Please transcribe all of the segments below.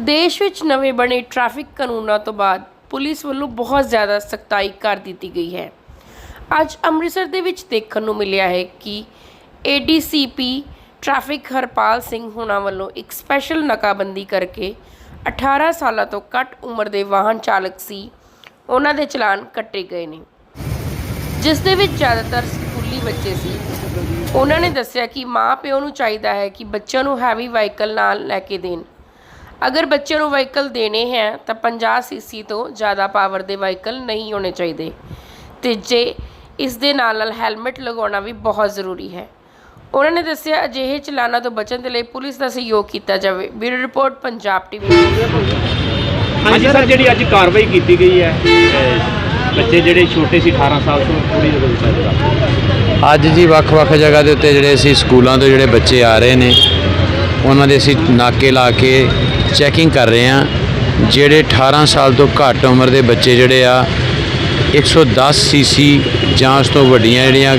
ਦੇਸ਼ ਵਿੱਚ ਨਵੇਂ ਬਣੇ ਟ੍ਰੈਫਿਕ ਕਾਨੂੰਨਾਂ ਤੋਂ ਬਾਅਦ ਪੁਲਿਸ ਵੱਲੋਂ ਬਹੁਤ ਜ਼ਿਆਦਾ ਸਖਤਾਈ ਕਰ ਦਿੱਤੀ ਗਈ ਹੈ। ਅੱਜ ਅੰਮ੍ਰਿਤਸਰ ਦੇ ਵਿੱਚ ਦੇਖਣ ਨੂੰ ਮਿਲਿਆ ਹੈ ਕਿ ਏਡੀਸੀਪੀ ਟ੍ਰੈਫਿਕ ਹਰਪਾਲ ਸਿੰਘ ਹੁਣਾਂ ਵੱਲੋਂ ਇੱਕ ਸਪੈਸ਼ਲ ਨਾਕਾਬੰਦੀ ਕਰਕੇ 18 ਸਾਲਾਂ ਤੋਂ ਘੱਟ ਉਮਰ ਦੇ ਵਾਹਨ ਚਾਲਕ ਸੀ। ਉਹਨਾਂ ਦੇ ਚਲਾਨ ਕੱਟੇ ਗਏ ਨੇ। ਜਿਸ ਦੇ ਵਿੱਚ ਜ਼ਿਆਦਾਤਰ ਸਕੂਲੀ ਬੱਚੇ ਸੀ। ਉਹਨਾਂ ਨੇ ਦੱਸਿਆ ਕਿ ਮਾਂ ਪਿਓ ਨੂੰ ਚਾਹੀਦਾ ਹੈ ਕਿ ਬੱਚਿਆਂ ਨੂੰ ਹੈਵੀ ਵਾਹੀਕਲ ਨਾਲ ਲੈ ਕੇ ਦੇਣ। ਅਗਰ ਬੱਚਿਆਂ ਨੂੰ ਵਾਹੀਕਲ ਦੇਣੇ ਹੈ ਤਾਂ 50 ਸੀਸੀ ਤੋਂ ਜ਼ਿਆਦਾ ਪਾਵਰ ਦੇ ਵਾਹੀਕਲ ਨਹੀਂ ਹੋਣੇ ਚਾਹੀਦੇ। ਤੇ ਜੇ ਇਸ ਦੇ ਨਾਲ ਨਾਲ ਹੈਲਮਟ ਲਗਾਉਣਾ ਵੀ ਬਹੁਤ ਜ਼ਰੂਰੀ ਹੈ। ਉਹਨਾਂ ਨੇ ਦੱਸਿਆ ਅਜਿਹੇ ਚਲਾਨਾਂ ਤੋਂ ਬਚਣ ਦੇ ਲਈ ਪੁਲਿਸ ਦਾ ਸਹਿਯੋਗ ਕੀਤਾ ਜਾਵੇ। ਬਿਊਰੋ ਰਿਪੋਰਟ ਪੰਜਾਬ ਟੀਵੀ ਹਾਂਜੀ ਸਰ ਜਿਹੜੀ ਅੱਜ ਕਾਰਵਾਈ ਕੀਤੀ ਗਈ ਹੈ ਬੱਚੇ ਜਿਹੜੇ ਛੋਟੇ ਸੀ 18 ਸਾਲ ਤੋਂ ਪੂਰੀ ਦੇ ਵਿੱਚ ਅੱਜ ਅੱਜ ਜੀ ਵੱਖ-ਵੱਖ ਜਗ੍ਹਾ ਦੇ ਉੱਤੇ ਜਿਹੜੇ ਅਸੀਂ ਸਕੂਲਾਂ ਤੋਂ ਜਿਹੜੇ ਬੱਚੇ ਆ ਰਹੇ ਨੇ ਉਹਨਾਂ ਦੇ ਅਸੀਂ ਨਾਕੇ ਲਾ ਕੇ ਚੈਕਿੰਗ ਕਰ ਰਹੇ ਹਾਂ। ਜਿਹੜੇ 18 ਸਾਲ ਤੋਂ ਘੱਟ ਉਮਰ ਦੇ ਬੱਚੇ ਜਿਹੜੇ ਆ 110 ਸੀਸੀ ਜਾਂ ਉਸ ਤੋਂ ਵੱਡੀਆਂ ਜਿਹੜੀਆਂ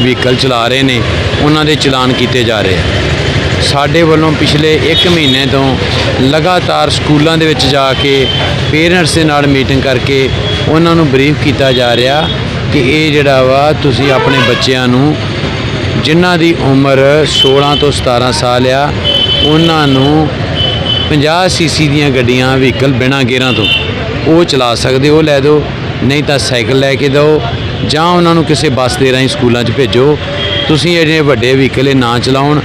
ਵਹੀਕਲ ਚਲਾ ਰਹੇ ਨੇ, ਉਹਨਾਂ ਦੇ ਚਲਾਨ ਕੀਤੇ ਜਾ ਰਹੇ ਆ। ਸਾਡੇ ਵੱਲੋਂ ਪਿਛਲੇ 1 ਮਹੀਨੇ ਤੋਂ ਲਗਾਤਾਰ ਸਕੂਲਾਂ ਦੇ ਵਿੱਚ ਜਾ ਕੇ ਪੇਰੈਂਟਸ ਦੇ ਨਾਲ ਮੀਟਿੰਗ ਕਰਕੇ ਉਹਨਾਂ ਨੂੰ ਬਰੀਫ ਕੀਤਾ ਜਾ ਰਿਹਾ ਕਿ ਇਹ ਜਿਹੜਾ ਵਾ, ਤੁਸੀਂ ਆਪਣੇ ਬੱਚਿਆਂ ਨੂੰ ਜਿਨ੍ਹਾਂ ਦੀ ਉਮਰ 16 ਤੋਂ 17 ਸਾਲ ਆ ਉਹਨਾਂ ਨੂੰ 50 ਸੀਸੀ ਦੀਆਂ ਗੱਡੀਆਂ, ਵਹੀਕਲ ਬਿਨਾਂ ਗੇਅਰਾਂ ਤੋਂ ਉਹ ਚਲਾ ਸਕਦੇ, ਉਹ ਲੈ ਦਿਓ, ਨਹੀਂ ਤਾਂ ਸਾਈਕਲ ਲੈ ਕੇ ਦਿਓ, ਜਾਂ ਉਹਨਾਂ ਨੂੰ ਕਿਸੇ ਬੱਸ ਦੇ ਰਾਹੀਂ ਸਕੂਲਾਂ 'ਚ ਭੇਜੋ। ਤੁਸੀਂ ਜਿਹੜੇ ਵੱਡੇ ਵਹੀਕਲ ਇਹ ਨਾ ਚਲਾਉਣ,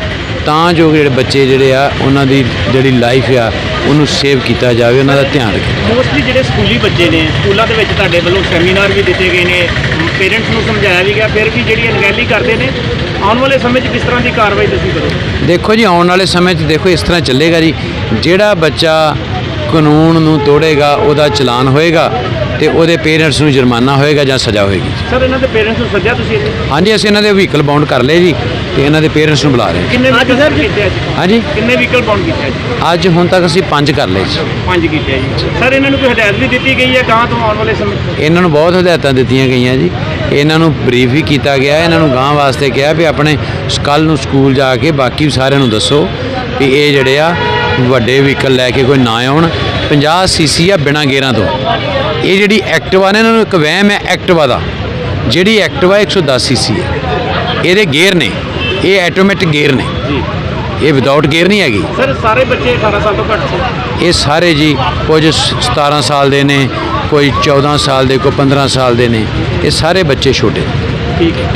ਤਾਂ ਜੋ ਜਿਹੜੇ ਬੱਚੇ ਜਿਹੜੇ ਆ, ਉਹਨਾਂ ਦੀ ਜਿਹੜੀ ਲਾਈਫ ਆ, ਉਹਨੂੰ ਸੇਵ ਕੀਤਾ ਜਾਵੇ, ਉਹਨਾਂ ਦਾ ਧਿਆਨ ਰੱਖੇ ਮੋਸਟਲੀ ਜਿਹੜੇ ਸਕੂਲੀ ਬੱਚੇ ਨੇ, ਸਕੂਲਾਂ ਦੇ ਵਿੱਚ ਤੁਹਾਡੇ ਵੱਲੋਂ ਸੈਮੀਨਾਰ ਵੀ ਦਿੱਤੇ ਗਏ ਨੇ ਪੇਰੈਂਟਸ ਨੂੰ ਸਮਝਾਇਆ ਵੀ ਗਿਆ ਫਿਰ ਵੀ ਜਿਹੜੀ ਅਣਗਹਿਲੀ ਕਰਦੇ ਨੇ ਆਉਣ ਵਾਲੇ ਸਮੇਂ 'ਚ ਕਿਸ ਤਰ੍ਹਾਂ ਦੀ ਕਾਰਵਾਈ ਤੁਸੀਂ ਕਰੋ ਦੇਖੋ ਜੀ ਆਉਣ ਵਾਲੇ ਸਮੇਂ 'ਚ ਦੇਖੋ ਇਸ ਤਰ੍ਹਾਂ ਚੱਲੇਗਾ ਜੀ। ਜਿਹੜਾ ਬੱਚਾ ਕਾਨੂੰਨ ਨੂੰ ਤੋੜੇਗਾ ਉਹਦਾ ਚਲਾਨ ਹੋਏਗਾ ਤੇ ਉਹਦੇ ਪੇਰੈਂਟਸ ਨੂੰ ਜੁਰਮਾਨਾ ਹੋਏਗਾ ਜਾਂ ਸਜ਼ਾ ਹੋਏਗੀ। ਸਰ ਇਹਨਾਂ ਦੇ ਪੇਰੈਂਟਸ ਨੂੰ ਸੱਦਿਆ ਤੁਸੀਂ? ਹਾਂਜੀ ਅਸੀਂ ਇਹਨਾਂ ਦੇ ਵਹੀਕਲ ਬਾਉਂਡ ਕਰ ਲਏ ਜੀ। ਤੇ ਇਹਨਾਂ ਦੇ ਪੇਰੈਂਟਸ ਨੂੰ ਬੁਲਾ ਰਹੇ ਹਾਂ। ਕਿੰਨੇ ਵਹੀਕਲ ਕੀਤੇ ਅੱਜ ਹਾਂਜੀ? ਕਿੰਨੇ ਵਹੀਕਲ ਬਾਉਂਡ ਕੀਤੇ ਅੱਜ ਅੱਜ ਹੁਣ ਤੱਕ ਅਸੀਂ ਪੰਜ ਕਰ ਲਏ ਜੀ। ਪੰਜ ਕੀਤੇ ਆ ਜੀ। ਸਰ ਇਹਨਾਂ ਨੂੰ ਕੋਈ ਹਦਾਇਤ ਵੀ ਦਿੱਤੀ ਗਈ ਹੈ ਗਾਂ ਤੋਂ ਆਉਣ ਵਾਲੇ ਸਮੇਂ 'ਚ? ਇਹਨਾਂ ਨੂੰ ਬਹੁਤ ਹਦਾਇਤਾਂ ਦਿੱਤੀਆਂ ਗਈਆਂ ਜੀ। ਇਹਨਾਂ ਨੂੰ ਬਰੀਫ ਵੀ ਕੀਤਾ ਗਿਆ ਇਹਨਾਂ ਨੂੰ ਗਾਂ ਵਾਸਤੇ ਕਿਹਾ ਵੀ ਆਪਣੇ ਕੱਲ ਨੂੰ ਸਕੂਲ ਜਾ ਕੇ ਬਾਕੀ ਸਾਰਿਆਂ ਨੂੰ ਦੱਸੋ ਵੀ ਇਹ ਜਿਹੜੇ ਆ ਵੱਡੇ ਵਹੀਕਲ ਲੈ ਕੇ ਕੋਈ ਨਾ ਆਉਣ। 50 ਸੀਸੀ ਆ ਬਿਨਾ ਗੇਅਰਾਂ ਤੋਂ। ਇਹ ਜਿਹੜੀ ਐਕਟਿਵਾ ਨੇ ਇਹਨਾਂ ਨੂੰ ਇੱਕ ਵਹਿਮ ਹੈ ਐਕਟਿਵਾ ਦਾ। ਜਿਹੜੀ ਐਕਟਿਵਾ 110 ਸੀਸੀ ਹੈ। ਇਹਦੇ ਗੇਅਰ ਨੇ। ਇਹ ਆਟੋਮੈਟਿਕ ਗੇਅਰ ਨੇ। ਜੀ। ਇਹ ਵਿਦਆਊਟ ਗੇਅਰ ਨਹੀਂ ਹੈਗੀ। ਸਰ ਸਾਰੇ ਬੱਚੇ 18 ਸਾਲ ਤੋਂ ਘੱਟ ਸੀ। ਇਹ ਸਾਰੇ ਜੀ ਕੁਝ 17 ਸਾਲ ਦੇ ਨੇ ਕੋਈ 14 ਸਾਲ ਦੇ ਕੋਈ 15 ਸਾਲ ਦੇ ਨੇ। ਇਹ ਸਾਰੇ ਬੱਚੇ ਛੋਟੇ ਠੀਕ ਹੈ।